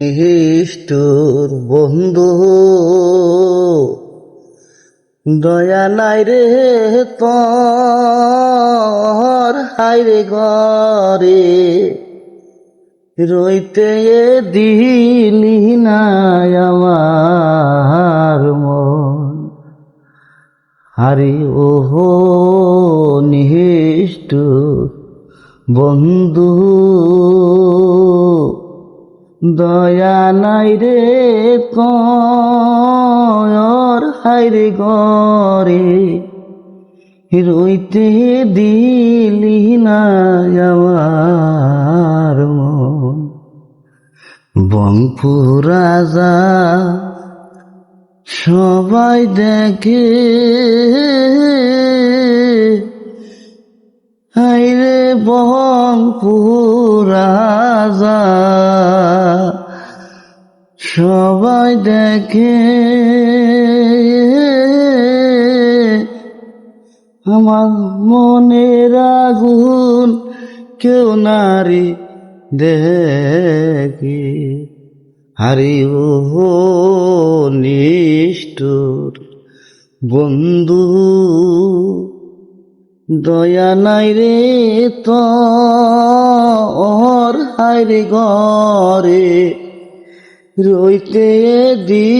ইষ্টর বন্ধু। দয়া নাই রে তোর হাইরে ঘরে রইতে দিলি নাই আমার মন। হারি ওহো নিষ্ঠুর বন্ধু। দয়া নাই রে কর হাইরে গরে। রইতে দিলি না আমার মন। বংপু রাজা সবাই দেখে বংপুর রাজা। সবাই দেখে আমার মনের আগুন কেউ নারী দেখে। হারি ও নিষ্ঠুর বন্ধু। দয়া নাই রে তোর হাইরে ঘরে রইতে দি